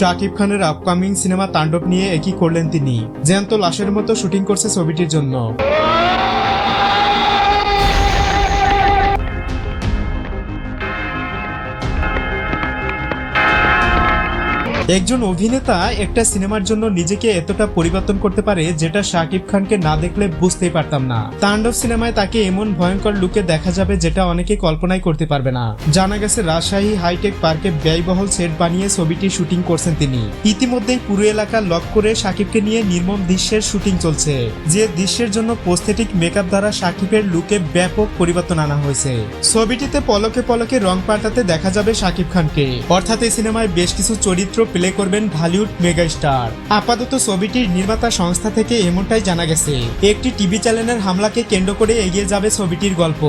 শাকিব খানের upcoming cinema তাণ্ডব নিয়ে একই করলেন তিনি। জ্যান্ত লাশের মতো শুটিং করছে ছবিটির জন্য। একজন অভিনেতা একটা সিনেমার জন্য নিজেকে এতটা পরিবর্তন করতে পারে যেটা শাকিব খানকে না দেখলে বুঝতেই পারতাম না। তাণ্ডব সিনেমায় তাকে এমন ভয়ঙ্কর লুকে দেখা যাবে যেটা অনেকে কল্পনাই করতে পারবে না। জানা গেছে, রাজশাহী হাইটেক পার্কে ব্যয়বহুল সেট বানিয়ে ছবিটি শুটিং করছেন তিনি। ইতিমধ্যেই পুরো এলাকা লক করে শাকিবকে নিয়ে নির্মম দৃশ্যের শুটিং চলছে। যে দৃশ্যের জন্য প্রস্থেটিক মেকআপ দ্বারা শাকিবের লুকে ব্যাপক পরিবর্তন আনা হয়েছে। ছবিটিতে পলকে পলকে রং পাল্টাতে দেখা যাবে শাকিব খানকে। অর্থাৎ এই সিনেমায় বেশ কিছু চরিত্র প্লে করবেন ঢালিউড মেগাস্টার আপাতত ছবিটির নির্মাতা সংস্থা থেকে এমনটাই জানা গেছে। একটি টিভি চ্যানেলের হামলাকে কেন্দ্র করে এগিয়ে যাবে ছবিটির গল্প।